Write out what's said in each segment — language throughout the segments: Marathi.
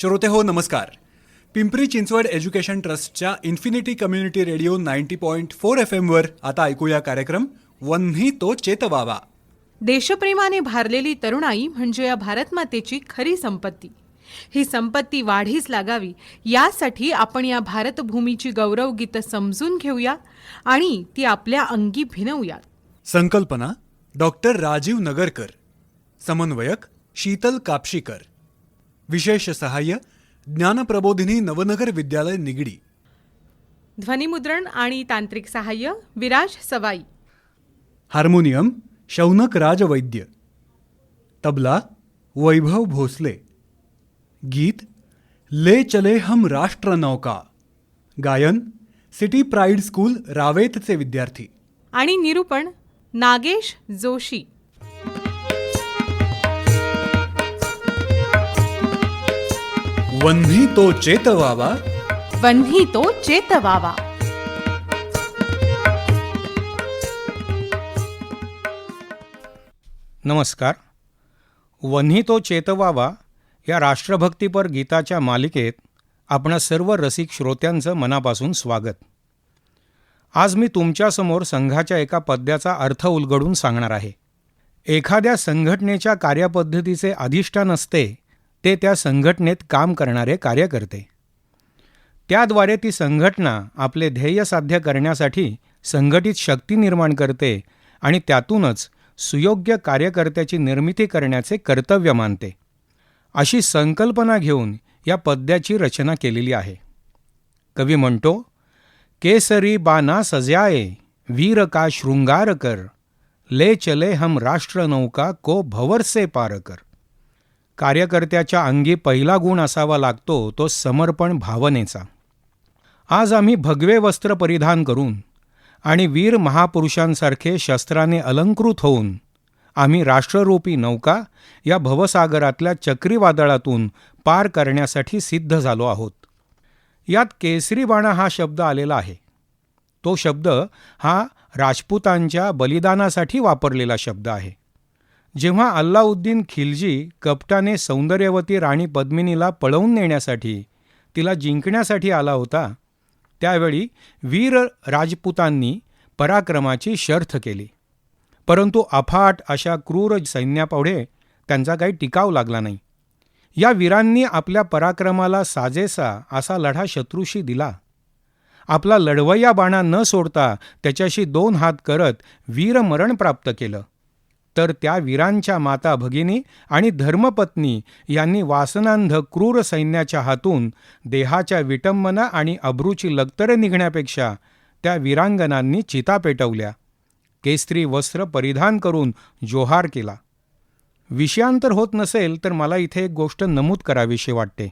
श्रोते हो नमस्कार. पिंपरी चिंचवड एज्युकेशन ट्रस्टच्या infinity community radio ninety point four F एमवर आता ऐकूया कार्यक्रम वन्ही तो चेतवावा देशप्रेमाने भारलेली तरुणाई म्हणजे या भारतमातेची खरी संपत्ती. ही संपत्ती वाढीस लागावी यासाठी आपण या भारतभूमीची गौरवगीतं समजून घेऊया आणि ती आपल्या अंगी भिनवूयात. संकल्पना डॉक्टर राजीव नगरकर समन्वयक शीतल कापशीकर. विशेष सहाय्य ज्ञानप्रबोधिनी नवनगर विद्यालय निगडी. ध्वनिमुद्रण आणि तांत्रिक सहाय्य विराज सवाई. हार्मोनियम शौनक राजवैद्य. तबला वैभव भोसले. गीत ले चले हम राष्ट्र नौका. गायन सिटी प्राईड स्कूल रावेतचे विद्यार्थी. आणि निरूपण नागेश जोशी. वन्ही तो चेतवावा? वन्ही तो चेतवावा। नमस्कार. वन्ही तो चेतवावा या राष्ट्रभक्तीपर गीताच्या मालिकेत आपणा सर्व रसिक श्रोत्यांचं मनापासून स्वागत. आज मी तुमच्यासमोर संघाच्या एका पद्याचा अर्थ उलगडून सांगणार आहे. एखाद्या संघटनेच्या कार्यपद्धतीचे अधिष्ठान असते ते त्या संघटनेत काम करणारे कार्यकर्ते. त्याद्वारे ती संघटना आपले ध्येय साध्य करण्यासाठी संघटित शक्ती निर्माण करते आणि त्यातूनच सुयोग्य कार्यकर्त्याची निर्मिती करण्याचे कर्तव्य मानते. अशी संकल्पना घेऊन या पद्याची रचना केलेली आहे. कवी म्हणतो केसरी बाना सजाये वीर का शृंगार कर ले चले हम राष्ट्र नौका को भवर से पार कर. कार्यकर्त्याच्या अंगी पहिला गुण असावा लागतो तो समर्पण भावनेचा. आज आम्ही भगवे वस्त्र परिधान करून आणि वीर महापुरुषांसारखे शस्त्राने अलंकृत होऊन आम्ही राष्ट्ररूपी नौका या भवसागरातल्या चक्रीवादळातून पार करण्यासाठी सिद्ध झालो आहोत. यात केसरी बाणा हा शब्द आलेला आहे. तो शब्द हा राजपूतांच्या बलिदानासाठी वापरलेला शब्द आहे. जेव्हा अल्लाउद्दीन खिलजी कपटाने सौंदर्यवती राणी पद्मिनीला पळवून नेण्यासाठी तिला जिंकण्यासाठी आला होता त्यावेळी वीर राजपुतांनी पराक्रमाची शर्थ केली. परंतु अफाट अशा क्रूर सैन्यापुढे त्यांचा काही टिकाव लागला नाही. या वीरांनी आपल्या पराक्रमाला साजेसा असा लढा शत्रूशी दिला. आपला लढवय्या बाणा न सोडता त्याच्याशी दोन हात करत वीरमरण प्राप्त केलं. तर त्या वीरांच्या माता भगिनी आणि धर्मपत्नी यांनी वासनांध क्रूर सैन्याच्या हातून देहाच्या विटंबना आणि अब्रूची लक्तरे निघण्यापेक्षा त्या वीरांगनांनी चिता पेटवल्या. केसरी वस्त्र परिधान करून जोहार केला. विषयांतर होत नसेल तर मला इथे एक गोष्ट नमूद करावीशी वाटते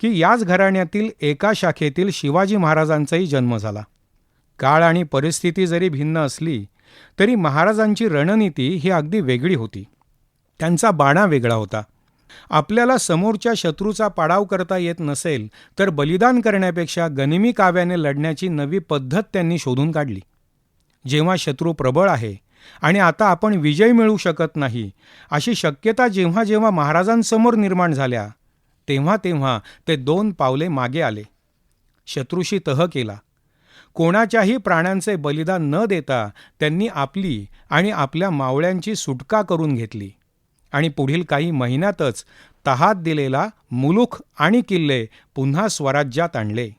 की याच घराण्यातील एका शाखेतील शिवाजी महाराजांचाही जन्म झाला. काळ आणि परिस्थिती जरी भिन्न असली तरी महाराजांची रणनीती ही अगदी वेगळी होती. त्यांचा बाणा वेगळा होता. आपल्याला समोरच्या शत्रूचा पाडाव करता येत नसेल तर बलिदान करण्यापेक्षा गनिमी काव्याने लढण्याची नवी पद्धत त्यांनी शोधून काढली. जेव्हा शत्रू प्रबळ आहे आणि आता आपण विजय मिळू शकत नाही अशी शक्यता जेव्हा जेव्हा महाराजांसमोर निर्माण झाल्या तेव्हा तेव्हा ते दोन पावले मागे आले. शत्रूशी तह केला. कोणाच्याही प्राण्यांचे बलिदान न देता त्यांनी आपली आणि आपल्या मावळ्यांची सुटका करून घेतली. आणि पुढील काही महिन्यातच तहात दिलेला मुलुख आणि किल्ले पुन्हा स्वराज्यात आणले.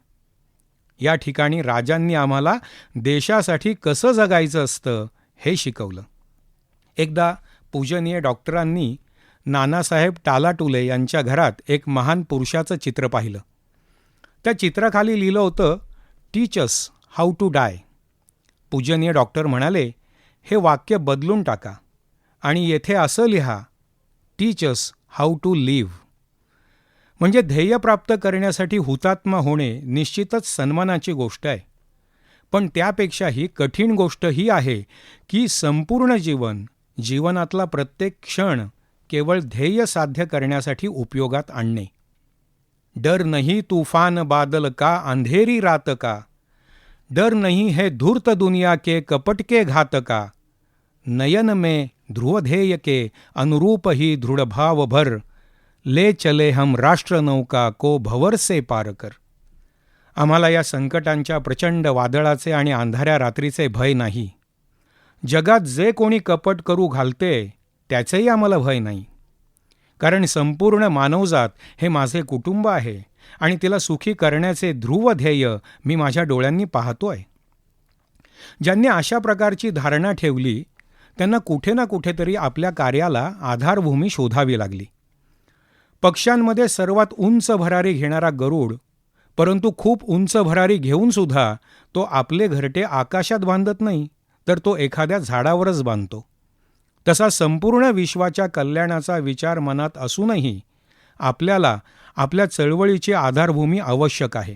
या ठिकाणी राजांनी आम्हाला देशासाठी कसं जगायचं असतं हे शिकवलं. एकदा पूजनीय डॉक्टरांनी नानासाहेब टालाटुले यांच्या घरात एक महान पुरुषाचं चित्र पाहिलं. त्या चित्राखाली लिहिलं होतं टीचस हाऊ टू डाय. पूजनीय डॉक्टर म्हणाले हे वाक्य बदलून टाका आणि येथे असं लिहा टीचर्स हाऊ टू लिव्ह म्हणजे ध्येय प्राप्त करण्यासाठी हुतात्मा होणे निश्चितच सन्मानाची गोष्ट आहे. पण त्यापेक्षाही कठीण गोष्ट ही आहे की संपूर्ण जीवन जीवनातला प्रत्येक क्षण केवळ ध्येय साध्य करण्यासाठी उपयोगात आणणे. डर नाही तूफान बादल का अंधेरी रात का डर नहीं है धूर्त दुनिया के कपट के घात का नयन में ध्रुवधेय के अनुरूप ही दृढ़ भाव भर। ले चले हम राष्ट्र नौका को भवर से पार कर। आम्हाला या संकटांच्या प्रचंड वादळाचे आणि अंधाऱ्या रात्रीचे भय नाही। जगात जे कोणी कपट करू घालते त्याचेही आम्हाला भय नाही। कारण संपूर्ण मानवजात हे माझे कुटुंब आहे। आणि तिला सुखी करण्याचे ध्रुव ध्येय मी माझ्या डोळ्यांनी पाहतोय. ज्यांनी अशा प्रकारची धारणा ठेवली त्यांना कुठे ना कुठेतरी आपल्या कार्याला आधारभूमी शोधावी लागली. पक्ष्यांमध्ये सर्वात उंच भरारी घेणारा गरुड परंतु खूप उंच भरारी घेऊन सुद्धा तो आपले घरटे आकाशात बांधत नाही तर तो एखाद्या झाडावरच बांधतो. तसा संपूर्ण विश्वाच्या कल्याणाचा विचार मनात असूनही आपल्याला आपल्या चळवळीची आधारभूमी आवश्यक आहे.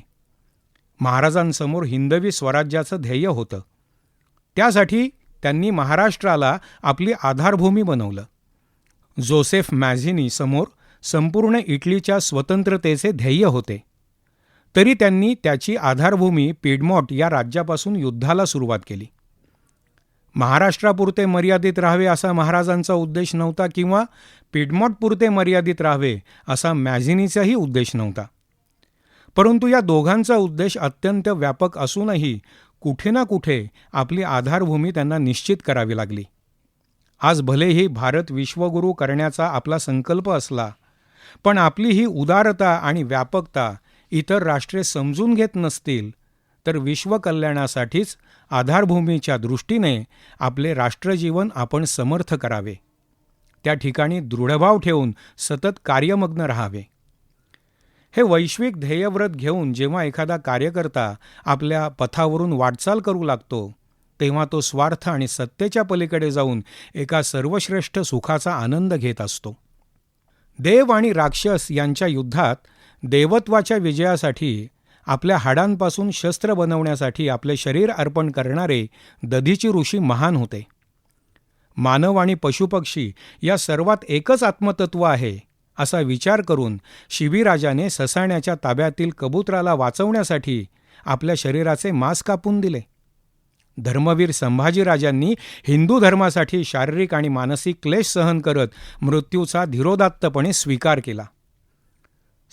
महाराजांसमोर हिंदवी स्वराज्याचं ध्येय होतं. त्यासाठी त्यांनी महाराष्ट्राला आपली आधारभूमी बनवलं. जोसेफ मॅझिनी समोर संपूर्ण इटलीच्या स्वतंत्रतेचे ध्येय होते. तरी त्यांनी त्याची आधारभूमी पिडमॉट या राज्यापासून युद्धाला सुरुवात केली. महाराष्ट्रापुरते मर्यादित राहावे असा महाराजांचा उद्देश नव्हता किंवा पिडमॉटपुरते मर्यादित राहावे असा मॅझिनीचाही उद्देश नव्हता. परंतु या दोघांचा उद्देश अत्यंत व्यापक असूनही कुठे ना कुठे आपली आधारभूमी त्यांना निश्चित करावी लागली. आज भलेही भारत विश्वगुरू करण्याचा आपला संकल्प असला पण आपली ही उदारता आणि व्यापकता इतर राष्ट्रे समजून घेत नसतील तर विश्वकल्याणासाठीच आधारभूमीच्या दृष्टीने आपले राष्ट्रजीवन आपण समर्थ करावे. त्या ठिकाणी दृढभाव ठेवून सतत कार्यमग्न राहावे. हे वैश्विक ध्येयव्रत घेऊन जेव्हा एखादा कार्यकर्ता आपल्या पथावरून वाटचाल करू लागतो तेव्हा तो स्वार्थ आणि सत्तेच्या पलीकडे जाऊन एका सर्वश्रेष्ठ सुखाचा आनंद घेत असतो. देव आणि राक्षस यांच्या युद्धात देवत्वाच्या विजयासाठी आपल्या हाडांपासून शस्त्र बनवण्यासाठी आपले शरीर अर्पण करणारे दधीची ऋषी महान होते. मानव आणि पशुपक्षी या सर्वात एकच आत्मतत्व आहे असा विचार करून शिबिराजाने ससाण्याच्या ताब्यातील कबुतराला वाचवण्यासाठी आपल्या शरीराचे मांस कापून दिले. धर्मवीर संभाजीराजांनी हिंदू धर्मासाठी शारीरिक आणि मानसिक क्लेश सहन करत मृत्यूचा धीरोदात्तपणे स्वीकार केला.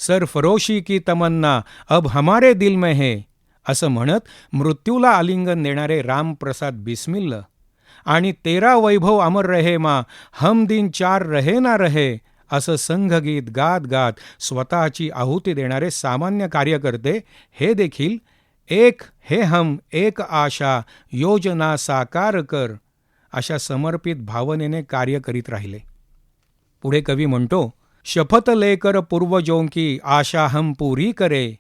सरफरोशी की तमन्ना अब हमारे दिल में है असं म्हणत मृत्यूला आलिंगन देणारे रामप्रसाद बिस्मिल्ल आणि तेरा वैभव अमर रहे मा हम दिन चार रहे ना रहे असं संघगीत गात गात स्वतःची आहुती देणारे सामान्य कार्यकर्ते हे देखील एक हे हम एक आशा योजना साकार कर अशा समर्पित भावनेने कार्य करीत राहिले. पुढे कवी म्हणतो शपथ लेकर पूर्वजों की आशा हम पूरी करे।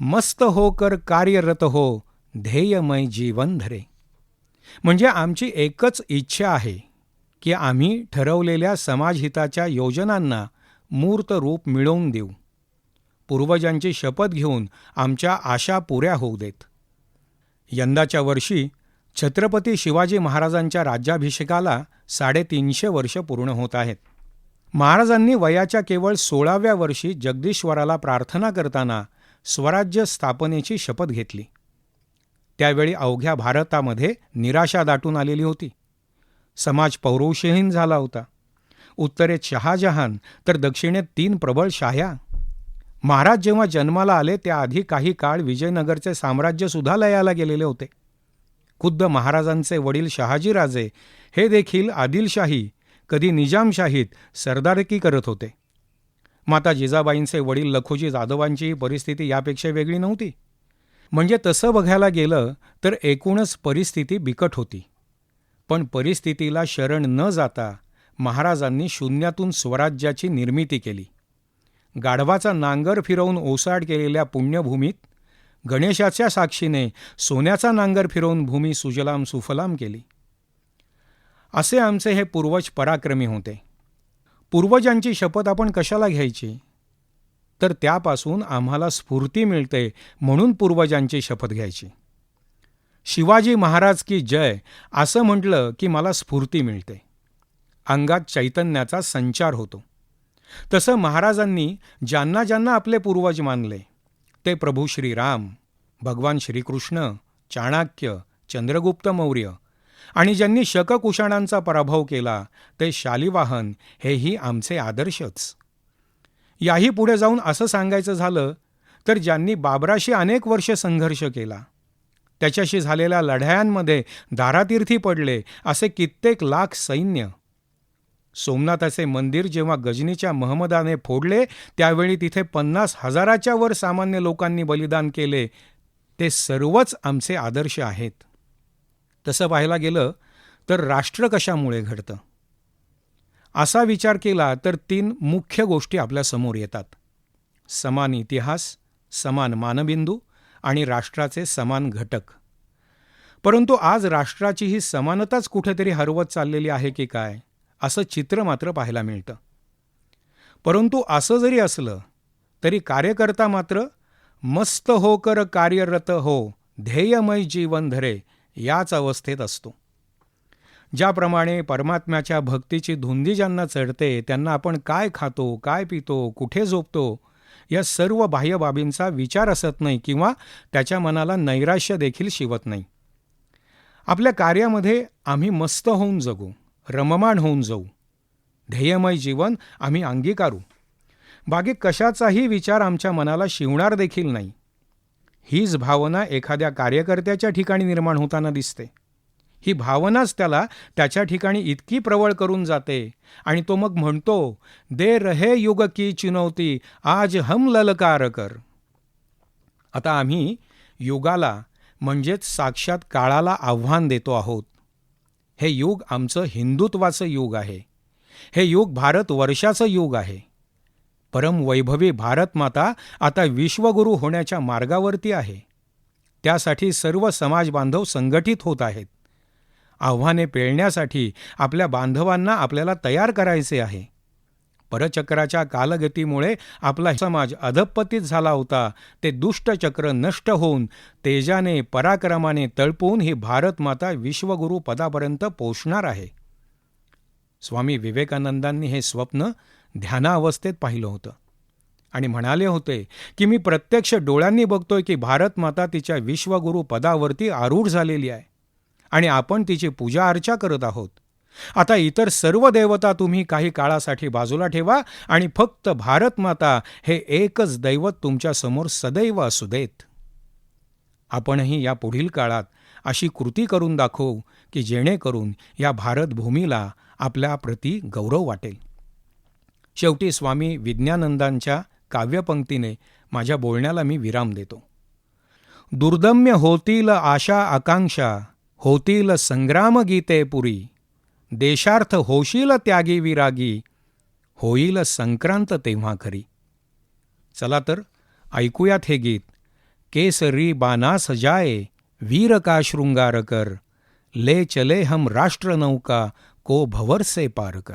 मस्त होकर कार्यरत हो ध्येयमय जीवन धरे। म्हणजे आमची एकच इच्छा आहे की आम्ही ठरवलेल्या समाजहिताच्या योजनांना मूर्त रूप मिळवून देऊ. पूर्वजांची शपथ घेऊन आमच्या आशा पुऱ्या होऊ देत. यंदाच्या वर्षी छत्रपती शिवाजी महाराजांच्या राज्याभिषेकाला साडेतीनशे वर्ष पूर्ण होत आहेत. महाराजांनी वयाच्या केवळ सोळाव्या वर्षी जगदीश्वराला प्रार्थना करताना स्वराज्य स्थापनेची शपथ घेतली. त्यावेळी अवघ्या भारतामध्ये निराशा दाटून आलेली होती. समाज पौरुषहीन झाला होता. उत्तरेत शहाजहान तर दक्षिणेत तीन प्रबळ शाह्या. महाराज जेव्हा जन्माला आले त्याआधी काही काळ विजयनगरचे साम्राज्यसुद्धा लयाला गेलेले होते. खुद्द महाराजांचे वडील शहाजीराजे हे देखील आदिलशाही कधी निजामशाहीत सरदारकी करत होते. माता जिजाबाईंचे वडील लखोजी जाधवांची परिस्थिती यापेक्षा वेगळी नव्हती. म्हणजे तसं बघायला गेलं तर एकूणच परिस्थिती बिकट होती. पण परिस्थितीला शरण न जाता महाराजांनी शून्यातून स्वराज्याची निर्मिती केली. गाढवाचा नांगर फिरवून ओसाड केलेल्या पुण्यभूमीत गणेशाच्या साक्षीने सोन्याचा नांगर फिरवून भूमी सुजलाम सुफलाम केली. असे आमचे हे पूर्वज पराक्रमी होते. पूर्वजांची शपथ आपण कशाला घ्यायची? तर त्यापासून आम्हाला स्फूर्ती मिळते म्हणून पूर्वजांची शपथ घ्यायची. शिवाजी महाराज की जय असं म्हटलं की मला स्फूर्ती मिळते. अंगात चैतन्याचा संचार होतो. तसं महाराजांनी ज्यांना ज्यांना आपले पूर्वज मानले ते प्रभू श्रीराम भगवान श्रीकृष्ण चाणक्य चंद्रगुप्त मौर्य आणि ज्यांनी शककुशाणांचा पराभव केला ते शालिवाहन हेही आमचे आदर्शच. याही पुढे जाऊन असं सांगायचं झालं तर ज्यांनी बाबराशी अनेक वर्ष संघर्ष केला. त्याच्याशी झालेल्या लढायांमध्ये दारातीर्थी पडले असे कित्येक लाख सैन्य. सोमनाथाचे मंदिर जेव्हा गजनीच्या महमदाने फोडले त्यावेळी तिथे पन्नास हजाराच्या वर सामान्य लोकांनी बलिदान केले ते सर्वच आमचे आदर्श आहेत. तसं पाहायला गेलं तर राष्ट्र कशामुळे घडतं? असा विचार केला तर तीन मुख्य गोष्टी आपल्यासमोर येतात. समान इतिहास समान मानबिंदू आणि राष्ट्राचे समान घटक. परंतु आज राष्ट्राची ही समानताच कुठेतरी हरवत चाललेली आहे की काय असं चित्र मात्र पाहायला मिळतं. परंतु असं जरी असलं तरी कार्यकर्ता मात्र मस्त होकर कार्यरत हो ध्येयमय जीवन धरे याच अवस्थेत असतो. ज्याप्रमाणे परमात्म्याच्या भक्तीची धुंदी ज्यांना चढते त्यांना आपण काय खातो काय पितो कुठे झोपतो या सर्व बाह्य बाबींचा विचार असत नाही किंवा त्याच्या मनाला नैराश्य देखील शिवत नाही. आपल्या कार्यामध्ये आम्ही मस्त होऊन जगू रममाण होऊन जाऊ. ध्येयमय जीवन आम्ही अंगीकारू. बाकी कशाचाही विचार आमच्या मनाला शिवणार देखील नाही. हीच भावना एखाद्या कार्यकर्त्याच्या ठिकाणी निर्माण होताना दिसते. ही भावनाच त्याला त्याच्या ठिकाणी इतकी प्रवळ करून जाते आणि तो मग म्हणतो दे रहे युग की चुनौती आज हम ललकार कर. आता आम्ही युगाला म्हणजेच साक्षात काळाला आव्हान देतो आहोत. हे युग आमचं हिंदुत्वाचं युग आहे. हे युग भारत वर्षाचं युग आहे. परमवैभवी भारतमाता आता विश्वगुरू होण्याच्या मार्गावरती आहे. त्यासाठी सर्व समाज बांधव संघटित होत आहेत. आव्हाने पेळण्यासाठी आपल्या बांधवांना आपल्याला तयार करायचे आहे. परचक्राच्या कालगतीमुळे आपला समाज अधपतित झाला होता. ते दुष्टचक्र नष्ट होऊन तेजाने पराक्रमाने तळपून ही भारतमाता विश्वगुरू पदापर्यंत पोचणार आहे. स्वामी विवेकानंदांनी हे स्वप्न ध्यानावस्थेत पाहिलं होतं. आणि म्हणाले होते की मी प्रत्यक्ष डोळ्यांनी बघतोय की भारत माता तिच्या विश्वगुरू पदावरती आरूढ झालेली आहे आणि आपण तिची पूजा अर्चा करत आहोत. आता इतर सर्व देवता तुम्ही काही काळासाठी बाजूला ठेवा आणि फक्त भारत माता हे एकच दैवत तुमच्यासमोर सदैव असू देत. आपणही या पुढील काळात अशी कृती करून दाखवू की जेणेकरून या भारतभूमीला आपल्या प्रती गौरव वाटेल. शेवटी स्वामी विज्ञानंदांच्या काव्यपंक्तीने माझ्या बोलण्याला मी विराम देतो. दुर्दम्य होतील आशा आकांक्षा होतील संग्राम गीते पुरी देशार्थ होशील त्यागी विरागी होईल संक्रांत तेव्हा खरी. चला तर ऐकूयात हे गीत. केसरी बाना सजाए वीर का शृंगार कर ले चले हम राष्ट्र नौका को भवर से पार कर.